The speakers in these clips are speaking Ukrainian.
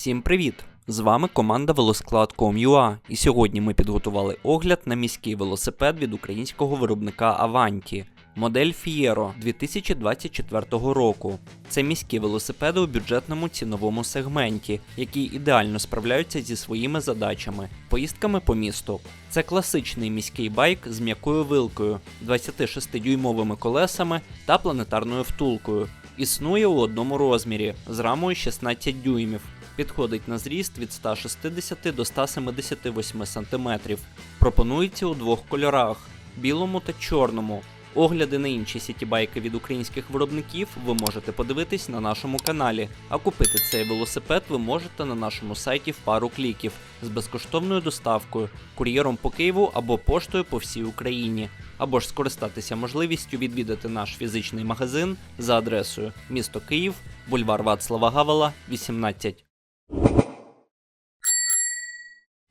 Всім привіт! З вами команда Велосклад.com.ua і сьогодні ми підготували огляд на міський велосипед від українського виробника Avanti. Модель Fiero 2024 року. Це міські велосипеди у бюджетному ціновому сегменті, які ідеально справляються зі своїми задачами, поїздками по місту. Це класичний міський байк з м'якою вилкою, 26-дюймовими колесами та планетарною втулкою. Існує у одному розмірі з рамою 16 дюймів. Підходить на зріст від 160 до 178 см. Пропонується у двох кольорах білому та чорному. Огляди на інші сітібайки від українських виробників ви можете подивитись на нашому каналі, а купити цей велосипед ви можете на нашому сайті в пару кліків з безкоштовною доставкою, кур'єром по Києву або поштою по всій Україні, або ж скористатися можливістю відвідати наш фізичний магазин за адресою місто Київ, бульвар Вацлава Гавела, 18.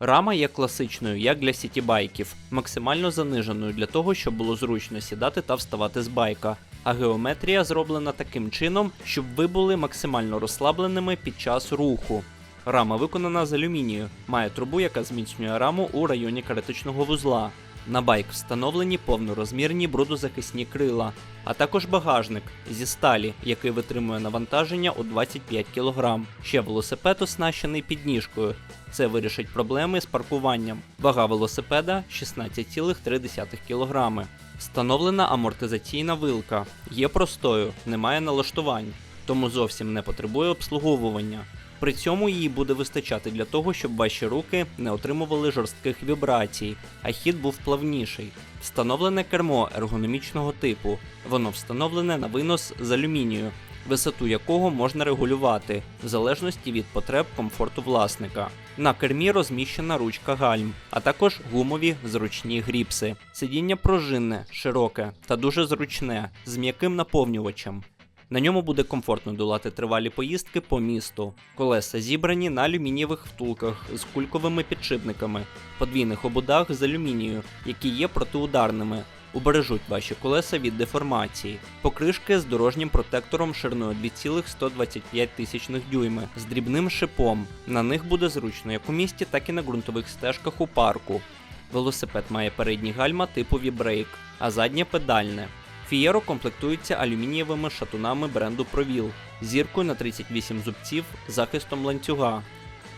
Рама є класичною, як для сітібайків, максимально заниженою для того, щоб було зручно сідати та вставати з байка. А геометрія зроблена таким чином, щоб ви були максимально розслабленими під час руху. Рама виконана з алюмінію, має трубу, яка зміцнює раму у районі критичного вузла. На байк встановлені повнорозмірні брудозахисні крила, а також багажник зі сталі, який витримує навантаження у 25 кг. Ще велосипед оснащений підніжкою. Це вирішить проблеми з паркуванням. Вага велосипеда 16,3 кг. Встановлена амортизаційна вилка. Є простою, немає налаштувань, тому зовсім не потребує обслуговування. При цьому її буде вистачати для того, щоб ваші руки не отримували жорстких вібрацій, а хід був плавніший. Встановлене кермо ергономічного типу. Воно встановлене на винос з алюмінію, висоту якого можна регулювати в залежності від потреб комфорту власника. На кермі розміщена ручка гальм, а також гумові зручні гріпси. Сидіння пружинне, широке та дуже зручне, з м'яким наповнювачем. На ньому буде комфортно долати тривалі поїздки по місту. Колеса зібрані на алюмінієвих втулках з кульковими підшипниками, подвійних ободах з алюмінію, які є протиударними. Убережуть ваші колеса від деформації. Покришки з дорожнім протектором шириною 2,125 тисячних дюйми з дрібним шипом. На них буде зручно як у місті, так і на ґрунтових стежках у парку. Велосипед має передні гальма типу V-Brake, а заднє педальне. Фієро комплектується алюмінієвими шатунами бренду Провіл, зіркою на 38 зубців, захистом ланцюга.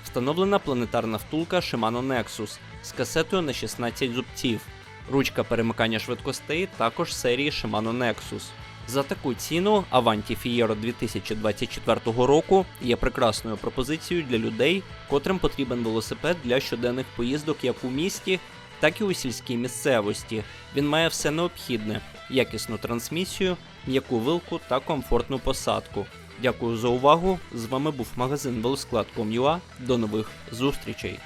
Встановлена планетарна втулка Shimano Nexus з касетою на 16 зубців. Ручка перемикання швидкостей також серії Shimano Nexus. За таку ціну Avanti Fiero 2024 року є прекрасною пропозицією для людей, котрим потрібен велосипед для щоденних поїздок як у місті, так і у сільській місцевості. Він має все необхідне: якісну трансмісію, м'яку вилку та комфортну посадку. Дякую за увагу. З вами був магазин Велосклад.com.ua. До нових зустрічей.